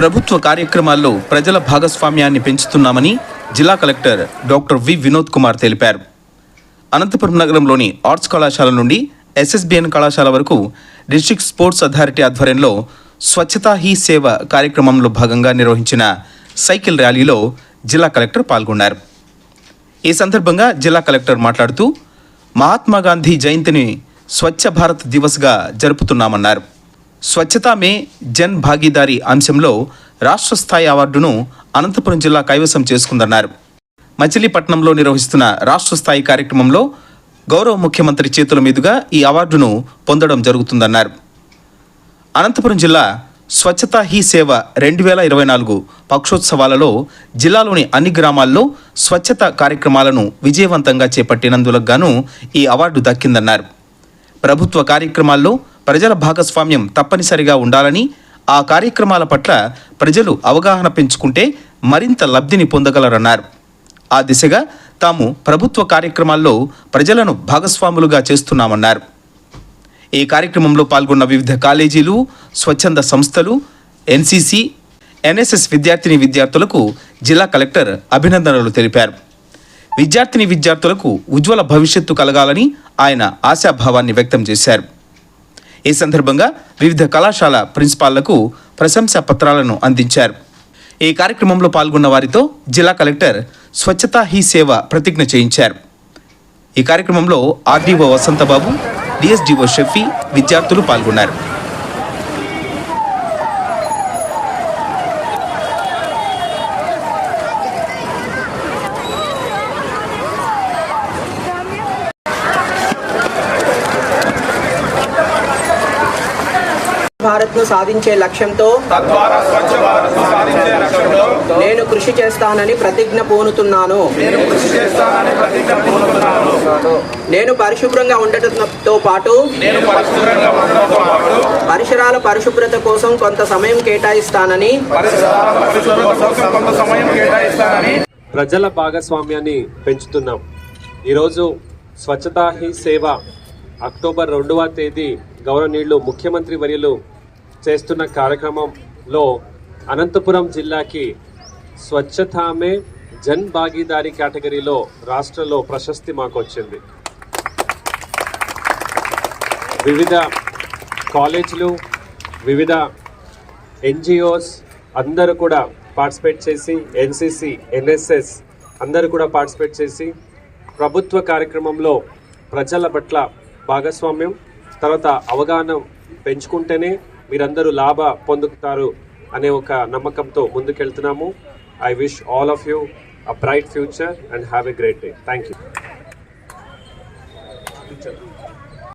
ప్రభుత్వ కార్యక్రమాల్లో ప్రజల భాగస్వామ్యాన్ని పెంచుతున్నామని జిల్లా కలెక్టర్ డాక్టర్ వి వినోద్ కుమార్ తెలిపారు. అనంతపురం నగరంలోని ఆర్ట్స్ కళాశాల నుండి ఎస్ఎస్బిఎన్ కళాశాల వరకు డిస్ట్రిక్ట్ స్పోర్ట్స్ అథారిటీ ఆధ్వర్యంలో స్వచ్ఛతా హీ సేవ కార్యక్రమంలో భాగంగా నిర్వహించిన సైకిల్ ర్యాలీలో జిల్లా కలెక్టర్ పాల్గొన్నారు. ఈ సందర్భంగా జిల్లా కలెక్టర్ మాట్లాడుతూ మహాత్మా గాంధీ జయంతిని స్వచ్ఛ భారత్ దివస్గా జరుపుతున్నామన్నారు. స్వచ్ఛతా మే జన్ భాగీదారీ అంశంలో రాష్ట్ర స్థాయి అవార్డును అనంతపురం జిల్లా కైవసం చేసుకుందన్నారు. మచిలీపట్నంలో నిర్వహిస్తున్న రాష్ట్ర స్థాయి కార్యక్రమంలో గౌరవ ముఖ్యమంత్రి చేతుల మీదుగా ఈ అవార్డును పొందడం జరుగుతుందన్నారు. అనంతపురం జిల్లా స్వచ్ఛతా హీ సేవ రెండు వేల ఇరవై నాలుగు పక్షోత్సవాలలో జిల్లాలోని అన్ని గ్రామాల్లో స్వచ్ఛత కార్యక్రమాలను విజయవంతంగా చేపట్టినందులకు గాను ఈ అవార్డు దక్కిందన్నారు. ప్రభుత్వ కార్యక్రమాల్లో ప్రజల భాగస్వామ్యం తప్పనిసరిగా ఉండాలని ఆ కార్యక్రమాల పట్ల ప్రజలు అవగాహన పెంచుకుంటే మరింత లబ్ధిని పొందగలరన్నారు. ఆ దిశగా తాము ప్రభుత్వ కార్యక్రమాల్లో ప్రజలను భాగస్వాములుగా చేస్తున్నామన్నారు. ఈ కార్యక్రమంలో పాల్గొన్న వివిధ కాలేజీలు స్వచ్ఛంద సంస్థలు ఎన్సీసీ ఎన్ఎస్ఎస్ విద్యార్థిని విద్యార్థులకు జిల్లా కలెక్టర్ అభినందనలు తెలిపారు. విద్యార్థిని విద్యార్థులకు ఉజ్వల భవిష్యత్తు కలగాలని ఆయన ఆశాభావాన్ని వ్యక్తం చేశారు. ఈ సందర్భంగా వివిధ కళాశాల ప్రిన్సిపాళ్ళకు ప్రశంసా పత్రాలను అందించారు. ఈ కార్యక్రమంలో పాల్గొన్న వారితో జిల్లా కలెక్టర్ స్వచ్ఛతా హీ సేవ ప్రతిజ్ఞ చేయించారు. ఈ కార్యక్రమంలో ఆర్డీఓ వసంతబాబు డిఎస్డిఓ షఫీ విద్యార్థులు పాల్గొన్నారు. భారత్ను సాధించే లక్ష్యంతో తద్వారా స్వచ్ఛ భారత్ సాధించే లక్ష్యంలో నేను కృషి చేస్తానని ప్రతిజ్ఞ పూనుతున్నాను. నేను కృషి చేస్తానని ప్రతిజ్ఞ పూనుతున్నాను. నేను పరిశుభ్రంగా ఉండటంతో పాటు నేను పరిశుభ్రంగా ఉండడంతో పాటు పరిసరాల పరిశుభ్రత కోసం కొంత సమయం కేటాయిస్తానని పరిసరాల పరిశుభ్రత కోసం కొంత సమయం కేటాయిస్తానని ప్రజల భాగస్వామ్యాన్ని పెంచుతున్నాం. ఈరోజు స్వచ్ఛతా హీ సేవ అక్టోబర్ రెండవ తేదీ గౌరవనీయులు ముఖ్యమంత్రి వర్యులు చేస్తున్న కార్యక్రమంలో అనంతపురం జిల్లాకి స్వచ్ఛతామే జన్ భాగీదారీ కేటగిరీలో రాష్ట్రంలో ప్రశస్తి మాకు వచ్చింది వివిధ కాలేజీలు వివిధ ఎన్జిఓస్ అందరూ కూడా పార్టిసిపేట్ చేసి ఎన్సిసి ఎన్ఎస్ఎస్ అందరూ కూడా పార్టిసిపేట్ చేసి ప్రభుత్వ కార్యక్రమంలో ప్రజల పట్ల భాగస్వామ్యం తర్వాత అవగాహన పెంచుకుంటేనే మీరందరూ లాభ పొందుతారు అనే ఒక నమ్మకంతో ముందుకెళ్తున్నాము. I wish all of you a bright future and have a great day thank you